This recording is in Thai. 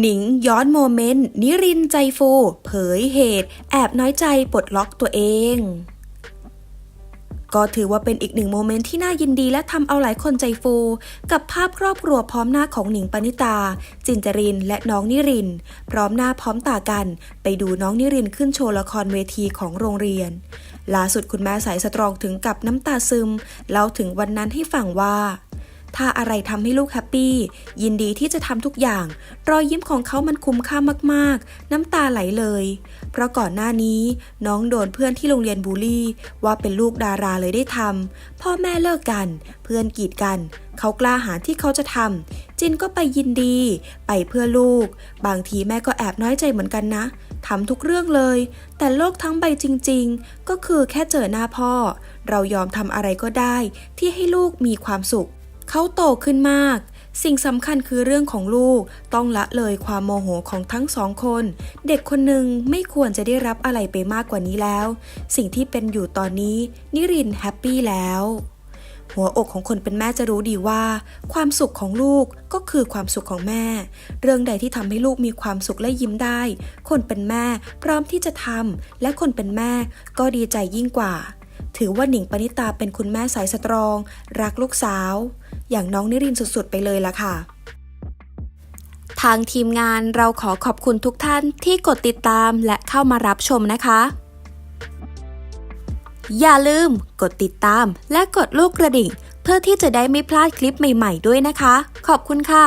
หนิงย้อนโมเมนต์ นิรินใจฟู เผยเหตุ แอบน้อยใจปลดล็อกตัวเอง ก็ถือว่าเป็นอีกหนึ่งโมเมนต์ที่น่ายินดีและทำเอาหลายคนใจฟู กับภาพครอบครัวพร้อมหน้าของหนิงปณิตา จินจรินและน้องนิริน พร้อมหน้าพร้อมตากัน ไปดูน้องนิรินขึ้นโชว์ละครเวทีของโรงเรียนล่าสุดคุณแม่สายสตรองถึงกับน้ำตาซึมเล่าถึงวันนั้นให้ฟังว่า ถ้าอะไรทำให้ลูกแฮปปี้ ยินดีที่จะทำทุกอย่าง รอยยิ้มของเขามันคุ้มค่ามากๆ น้ำตาไหลเลย เพราะก่อนหน้านี้น้องโดนเพื่อนที่โรงเรียนบูลลี่ ว่าเป็นลูกดาราเลยได้ทำพ่อแม่เลิกกัน เพื่อนกีดกัน เขากล้าหาญที่เขาจะทำจินก็ไปยินดี ไปเพื่อลูก บางทีแม่ก็แอบน้อยใจเหมือนกันนะทำทุกเรื่องเลย แต่โลกทั้งใบจริง ๆ ก็คือแค่เจอหน้าพ่อ เรายอมทำอะไรก็ได้ ที่ให้ลูกมีความสุข เขาโตขึ้นมาก สิ่งสำคัญคือเรื่องของลูก ต้องละเลยความโมโหของทั้งสองคน เด็กคนหนึ่งไม่ควรจะได้รับอะไรไปมากกว่านี้แล้ว สิ่งที่เป็นอยู่ตอนนี้ นิรินแฮปปี้แล้ว หัวอกของคนเป็นแม่จะรู้ดีว่า ความสุขของลูกก็คือความสุขของแม่ เรื่องใดที่ทำให้ลูกมีความสุขและยิ้มได้ คนเป็นแม่พร้อมที่จะทำและคนเป็นแม่ก็ดีใจยิ่งกว่า ถือว่าหนิงปณิตาเป็นคุณแม่สายสตรอง รักลูกสาว อย่างน้องนิรินสุดๆ ไปเลยล่ะค่ะ ทางทีมงานเราขอขอบคุณทุกท่านที่กดติดตามและเข้ามารับชมนะคะ อย่าลืมกดติดตามและกดลูกกระดิ่ง เพื่อที่จะได้ไม่พลาดคลิปใหม่ ๆ ด้วยนะคะ ขอบคุณค่ะ